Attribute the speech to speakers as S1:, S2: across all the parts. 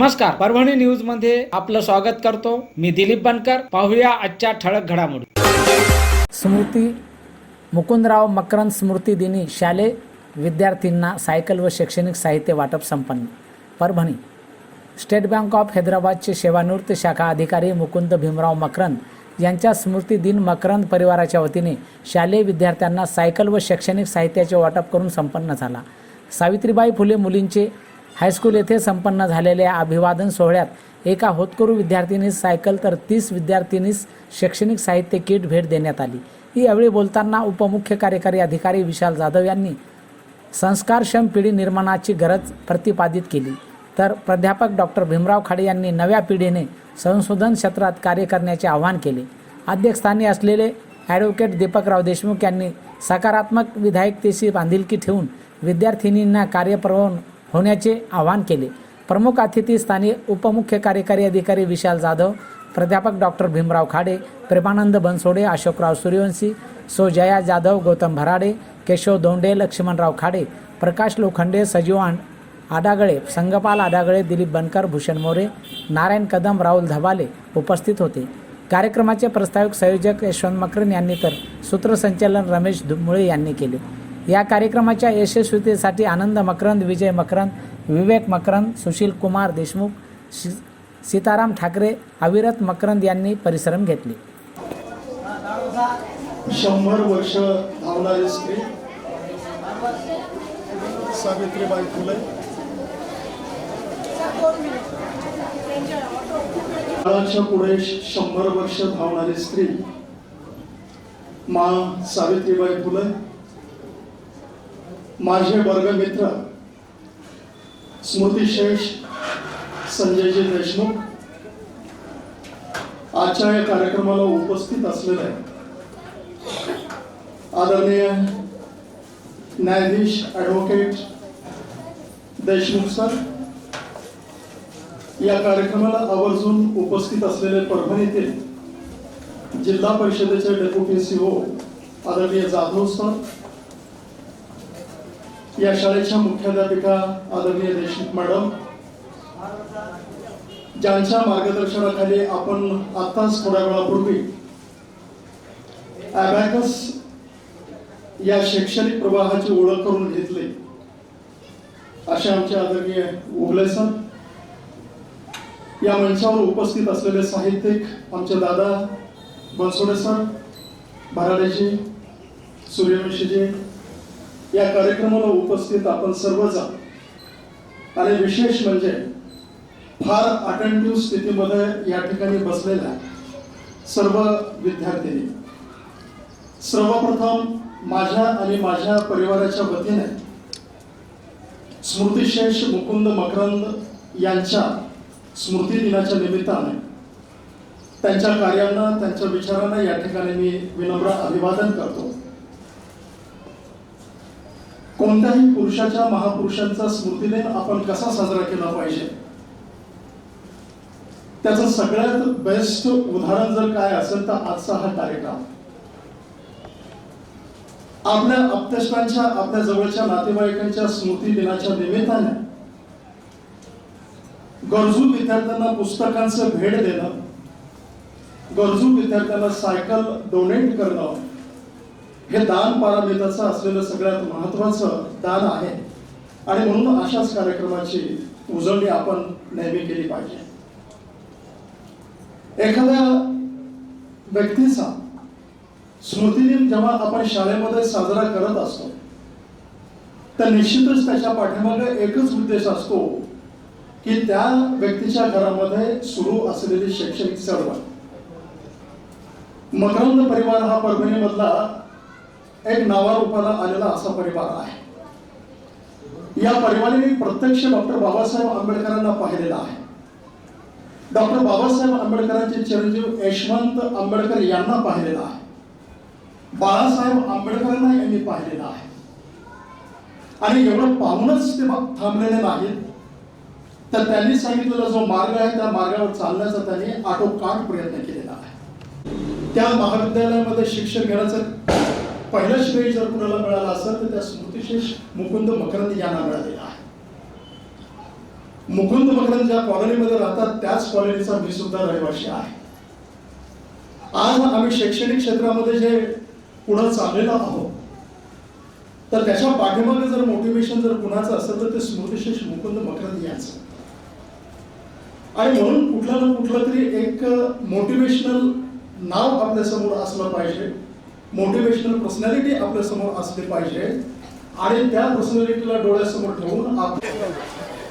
S1: नमस्कार. परभणी न्यूजमध्ये आपलं स्वागत करतो. मी दिलीप बनकर. पाहूया आजच्या ठळक घडामोडी.
S2: स्मृती मुकुंदराव मकरंद स्मृती दिनी शालेय विद्यार्थ्यांना सायकल व शैक्षणिक साहित्य वाटप संपन्न. परभणी. स्टेट बँक ऑफ हैदराबादचे सेवानिवृत्त शाखा अधिकारी मुकुंद भीमराव मकरंद यांच्या स्मृती दिन मकरंद परिवाराच्या वतीने शालेय विद्यार्थ्यांना सायकल व शैक्षणिक साहित्याचे वाटप करून संपन्न झाला. सावित्रीबाई फुले मुलींचे हायस्कूल येथे संपन्न झालेल्या अभिवादन सोहळ्यात एका होतकरू विद्यार्थिनीस सायकल तर तीस विद्यार्थिनीस शैक्षणिक साहित्य किट भेट देण्यात आली. यावेळी बोलताना उपमुख्य कार्यकारी अधिकारी विशाल जाधव यांनी संस्कारक्षम पिढी निर्माणाची गरज प्रतिपादित केली. तर प्राध्यापक डॉक्टर भीमराव खाडे यांनी नव्या पिढीने संशोधन क्षेत्रात कार्य करण्याचे आवाहन केले. अध्यक्षस्थानी असलेले ॲडव्होकेट दीपकराव देशमुख यांनी सकारात्मक विधायकतेशी बांधिलकी ठेवून विद्यार्थिनींना कार्यप्रवण होण्याचे आवाहन केले. प्रमुख अतिथी स्थानीय उपमुख्य कार्यकारी अधिकारी विशाल जाधव प्राध्यापक डॉक्टर भीमराव खाडे प्रेमानंद बनसोडे अशोकराव सूर्यवंशी सो जया जाधव गौतम भराडे केशव दोंडे लक्ष्मणराव खाडे प्रकाश लोखंडे सजीव आडागळे संगपाल आडागळे दिलीप बनकर भूषण मोरे नारायण कदम राहुल धबाले उपस्थित होते. कार्यक्रमाचे प्रस्ताविक संयोजक यशवंत मकरन यांनी तर सूत्रसंचालन रमेश धुमुळे यांनी केले. या कार्यक्रमाच्या यशस्वीतेसाठी आनंद मकरंद विजय मकरंद विवेक मकरंद सुशील कुमार देशमुख सी- सीताराम ठाकरे अविरत मकरंद यांनी परिश्रम घेतले.
S3: शंभर वर्ष धावणारे स्त्री सावित्रीबाई फुले. पुढे शंभर वर्ष धावणारी स्त्री मा सावित्रीबाई फुले. माझे वर्गमित्र स्मृतिशेष संजयजी देशमुख आजच्या या कार्यक्रमाला उपस्थित असलेले आदरणीय न्यायाधीश ॲडव्होकेट देशमुख सर या कार्यक्रमाला आवर्जून उपस्थित असलेले परभणीतील जिल्हा परिषदेचे डेप्युटी सीओ आदरणीय जाधव सर या शाळेच्या मुख्याध्यापिका आदरणीय देशमुख मॅडम ज्यांच्या मार्गदर्शनाखाली आपण आत्ताच थोड्या वेळापूर्वी ॲबॅकस या शैक्षणिक प्रवाहाची ओळख करून घेतली. असे आमचे आदरणीय उगले सर या मंचावर उपस्थित असलेले साहित्यिक आमचे दादा बनसोडे सर भराडेजी सूर्यवंशीजी या कार्यक्रमाला उपस्थित आपण सर्वजण. आणि विशेष म्हणजे फार अटेंटिव्ह स्थितीमध्ये या ठिकाणी बसलेल्या सर्व विद्यार्थ्यांनी सर्वप्रथम माझ्या आणि माझ्या परिवाराच्या वतीने स्मृतिशेष मुकुंद मकरंद यांच्या स्मृती दिनाच्या निमित्ताने त्यांच्या कार्यांना त्यांच्या विचारांना या ठिकाणी मी विनम्र अभिवादन करतो. कोणत्याही पुरुषाच्या महापुरुषांचा स्मृतिदिन आपण कसा साजरा केला पाहिजे? त्याचं सगळ्यात बेस्ट उदाहरण जर काय असेल तर आजचा हा कार्यक्रम. आपल्या आप्तेष्टांच्या आपल्या जवळच्या नातेवाईकांच्या स्मृती दिनाच्या निमित्ताने गरजू विद्यार्थ्यांना पुस्तकांचं भेट देणं गरजू विद्यार्थ्यांना सायकल डोनेट करणं हे दान पारामिताचं असलेलं सगळ्यात महत्वाचं दान आहे. आणि म्हणून अशाच कार्यक्रमाची उजळणी आपण नेहमी केली पाहिजे. एखाद्या व्यक्तीचा स्मृतिदिन जेव्हा आपण शाळेमध्ये साजरा करत असतो तर निश्चितच त्याच्या पाठीमागे एकच उद्देश असतो की त्या व्यक्तीच्या घरामध्ये सुरू असलेली शैक्षणिक चळवळ. मकरंद परिवार हा परभणीमधला एक नावारूपाला आलेला असा परिवार आहे. या परिवाराने प्रत्यक्ष डॉक्टर बाबासाहेब आंबेडकरांना पाहिलेला आहे. डॉक्टर बाबासाहेब आंबेडकरांचे चिरंजीव यशवंत आंबेडकर यांना पाहिलेला आहे. बाळासाहेब आंबेडकरांना यांनी पाहिलेला आहे. आणि एवढं पाहूनच ते थांबलेले नाहीत. तर त्यांनी सांगितलेला जो मार्ग आहे त्या मार्गावर चालण्याचा त्यांनी आटोकाट प्रयत्न केलेला आहे. त्या महाविद्यालयामध्ये शिक्षण घेण्याचं पहिला श्रेय जर कुणाला मिळाला असेल तर त्या स्मृतिशेष मुकुंद मकरंद यांना मिळालेला आहे. मुकुंद मकरंद ज्या कॉलनीमध्ये राहतात त्याच कॉलनीचा मी सुद्धा रहिवासी आहे. आज आम्ही शैक्षणिक क्षेत्रामध्ये जे पुढे चाललेलो आहोत तर त्याच्या पाठीमागे जर मोटिवेशन जर कुणाचं असेल तर ते स्मृतिशेष मुकुंद मकरंद यांचं. आणि म्हणून कुठलं ना कुठलं तरी एक मोटिवेशनल नाव आपल्यासमोर असलं पाहिजे. मोटिवेशनल पर्सनॅलिटी आपल्यासमोर असली पाहिजे. आणि त्या पर्सनॅलिटीला डोळ्यासमोर ठेवून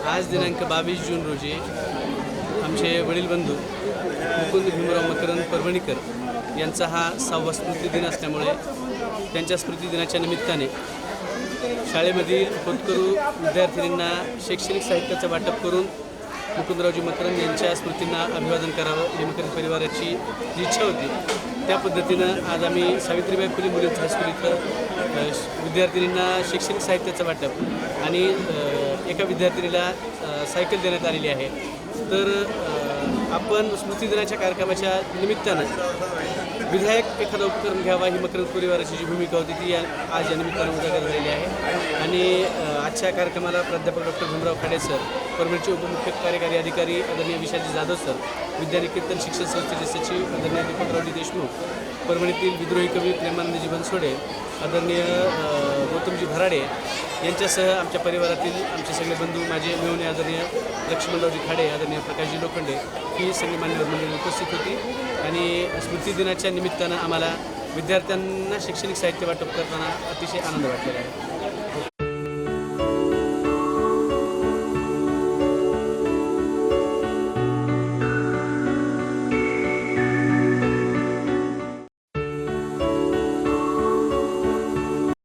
S4: आज दिनांक बावीस जून रोजी आमचे वडील बंधू मुकुंद भीमराव मकरंद परभणीकर यांचा हा सहावा स्मृतिदिन असल्यामुळे त्यांच्या स्मृतिदिनाच्या निमित्ताने शाळेमधील होतकरू विद्यार्थिनींना शैक्षणिक साहित्याचं वाटप करून मुकुंदरावजी मकरंद यांच्या स्मृतींना अभिवादन करावं. ही परिवाराची जी इच्छा होती. त्या पद्धतीनं आज आम्ही सावित्रीबाई फुले मुलींचं हायस्कूल इथं श- विद्यार्थिनींना शैक्षणिक साहित्याचं वाटप आणि एका विद्यार्थिनीला सायकल देण्यात आलेली आहे. तर आपण स्मृतिदिनाच्या कार्यक्रमाच्या निमित्तानं विधायक एखादा उपक्रम घ्यावा ही मकरंद परिवाराची जी भूमिका होती ती आज या निमित्तानं उजागर झालेली आहे. आणि आजच्या कार्यक्रमाला प्राध्यापक डॉक्टर भीमराव खाडे सर परभणीचे उपमुख्य कार्यकारी अधिकारी आदरणीय विशाजी जाधव सर विद्यानिकेतन शिक्षण संस्थेचे सचिव आदरणीय दीपकरावजी देशमुख परभणीतील विद्रोही कवी प्रेमानंदजी बनसोडे आदरणीय गौतमजी भराडे यांच्यासह आमच्या परिवारातील आमचे सगळे बंधू माझे मिळवणे आदरणीय लक्ष्मणरावजी खाडे आदरणीय प्रकाशजी लोखंडे ही सगळी मान्यवर मंडळी उपस्थित होती आणि स्मृतिदिनाच्या निमित्तानं आम्हाला विद्यार्थ्यांना शैक्षणिक साहित्य वाटप करताना अतिशय आनंद वाटलेला आहे.